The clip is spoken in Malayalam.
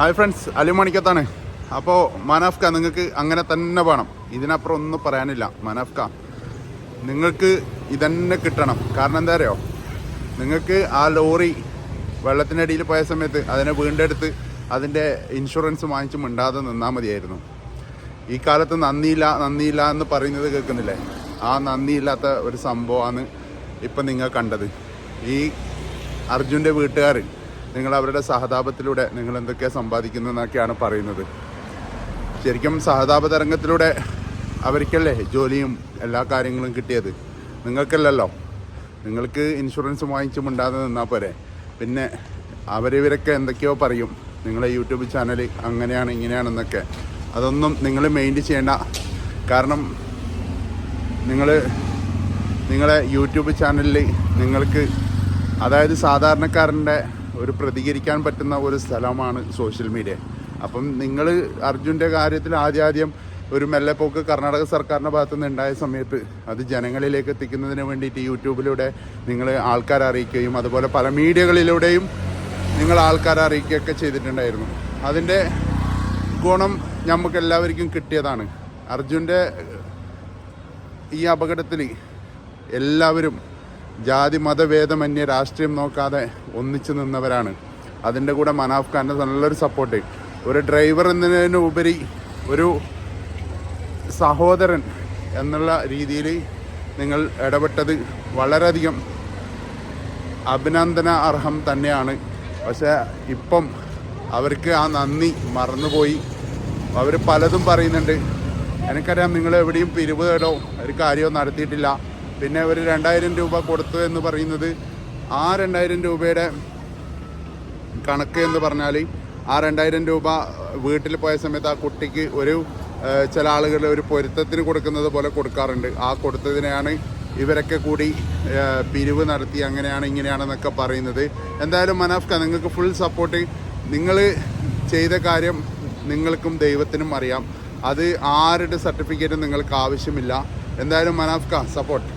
ഹായ് ഫ്രണ്ട്സ് അലിമണിക്കത്താണ് അപ്പോൾ മനാഫ്ക നിങ്ങൾക്ക് അങ്ങനെ തന്നെ വേണം. ഇതിനപ്പുറം ഒന്നും പറയാനില്ല. മനാഫ്ക നിങ്ങൾക്ക് ഇതന്നെ കിട്ടണം. കാരണം എന്താ അറിയോ? നിങ്ങൾക്ക് ആ ലോറി വെള്ളത്തിനടിയിൽ പോയ സമയത്ത് അതിനെ വീണ്ടെടുത്ത് അതിന്റെ ഇൻഷുറൻസ് വാങ്ങിച്ച് മിണ്ടാതെ നിന്നാൽ മതിയായിരുന്നു. ഈ കാലത്ത് നന്ദിയില്ല നന്ദിയില്ല എന്ന് പറയുന്നത് കേൾക്കുന്നില്ലേ? ആ നന്ദിയില്ലാത്ത ഒരു സംഭവമാണ് ഇപ്പം നിങ്ങൾ കണ്ടത്. ഈ അർജുന്റെ വീട്ടുകാർ നിങ്ങൾ അവരുടെ സഹതാപത്തിലൂടെ നിങ്ങൾ എന്തൊക്കെയാണ് സമ്പാദിക്കുന്നതെന്നൊക്കെയാണ് പറയുന്നത്. ശരിക്കും സഹതാപ തരംഗത്തിലൂടെ അവർക്കല്ലേ ജോലിയും എല്ലാ കാര്യങ്ങളും കിട്ടിയത്? നിങ്ങൾക്കല്ലല്ലോ. നിങ്ങൾക്ക് ഇൻഷുറൻസ് വാങ്ങിച്ചും മിണ്ടാതെ നിന്നാൽ പോരെ. പിന്നെ അവരിവരൊക്കെ എന്തൊക്കെയോ പറയും. നിങ്ങളെ യൂട്യൂബ് ചാനൽ അങ്ങനെയാണ് ഇങ്ങനെയാണെന്നൊക്കെ. അതൊന്നും നിങ്ങൾ മെയിന്റ് ചെയ്യേണ്ട കാരണം നിങ്ങൾ നിങ്ങളെ യൂട്യൂബ് ചാനലിൽ നിങ്ങൾക്ക് അതായത് സാധാരണക്കാരന്റെ ഒരു പ്രതികരിക്കാൻ പറ്റുന്ന ഒരു സ്ഥലമാണ് സോഷ്യൽ മീഡിയ. അപ്പം നിങ്ങൾ അർജുന്റെ കാര്യത്തിൽ ആദ്യാദ്യം ആദ്യം ഒരു മെല്ലെപ്പോക്ക് കർണാടക സർക്കാരിന്റെ ഭാഗത്തു നിന്ന് ഉണ്ടായ സമയത്ത് അത് ജനങ്ങളിലേക്ക് എത്തിക്കുന്നതിന് വേണ്ടിയിട്ട് യൂട്യൂബിലൂടെ നിങ്ങൾ ആൾക്കാരെ അറിയിക്കുകയും അതുപോലെ പല മീഡിയകളിലൂടെയും നിങ്ങൾ ആൾക്കാരെ അറിയിക്കുകയൊക്കെ ചെയ്തിട്ടുണ്ടായിരുന്നു. അതിന്റെ ഗുണം നമുക്ക് എല്ലാവർക്കും കിട്ടിയതാണ്. അർജുന്റെ ഈ അപകടത്തിൽ എല്ലാവരും ജാതി മതഭേദമന്യേ രാഷ്ട്രീയം നോക്കാതെ ഒന്നിച്ചു നിന്നവരാണ്. അതിന്റെ കൂടെ മനാഫ് ഖാന്റെ നല്ലൊരു സപ്പോർട്ട് ഒരു ഡ്രൈവർ എന്നതിനുപരി ഒരു സഹോദരൻ എന്നുള്ള രീതിയിൽ നിങ്ങൾ ഇടപെട്ടത് വളരെയധികം അഭിനന്ദന അർഹം തന്നെയാണ്. പക്ഷേ ഇപ്പം അവർക്ക് ആ നന്ദി മറന്നുപോയി. അവർ പലതും പറയുന്നുണ്ട്. എനിക്കറിയാം നിങ്ങൾ എവിടെയും പിരിവുകളോ ഒരു കാര്യമോ നടത്തിയിട്ടില്ല. പിന്നെ ഒരു രണ്ടായിരം രൂപ കൊടുത്തു എന്ന് പറയുന്നത് ആ രണ്ടായിരം രൂപയുടെ കണക്ക് എന്ന് പറഞ്ഞാൽ ആ രണ്ടായിരം രൂപ വീട്ടിൽ പോയ സമയത്ത് ആ കുട്ടിക്ക് ഒരു ചില ആളുകൾ ഒരു പൊരുത്തത്തിന് കൊടുക്കുന്നത് പോലെ കൊടുക്കാറുണ്ട്. ആ കൊടുത്തതിനെയാണ് ഇവരൊക്കെ കൂടി പിരിവ് നടത്തി അങ്ങനെയാണ് ഇങ്ങനെയാണെന്നൊക്കെ പറയുന്നത്. എന്തായാലും മനാഫ്ക നിങ്ങൾക്ക് ഫുൾ സപ്പോർട്ട് നിങ്ങൾ ചെയ്ത കാര്യം നിങ്ങൾക്കും ദൈവത്തിനും അറിയാം. അത് ആരുടെ സർട്ടിഫിക്കറ്റും നിങ്ങൾക്ക് ആവശ്യമില്ല. എന്തായാലും മനാഫ്ക സപ്പോർട്ട്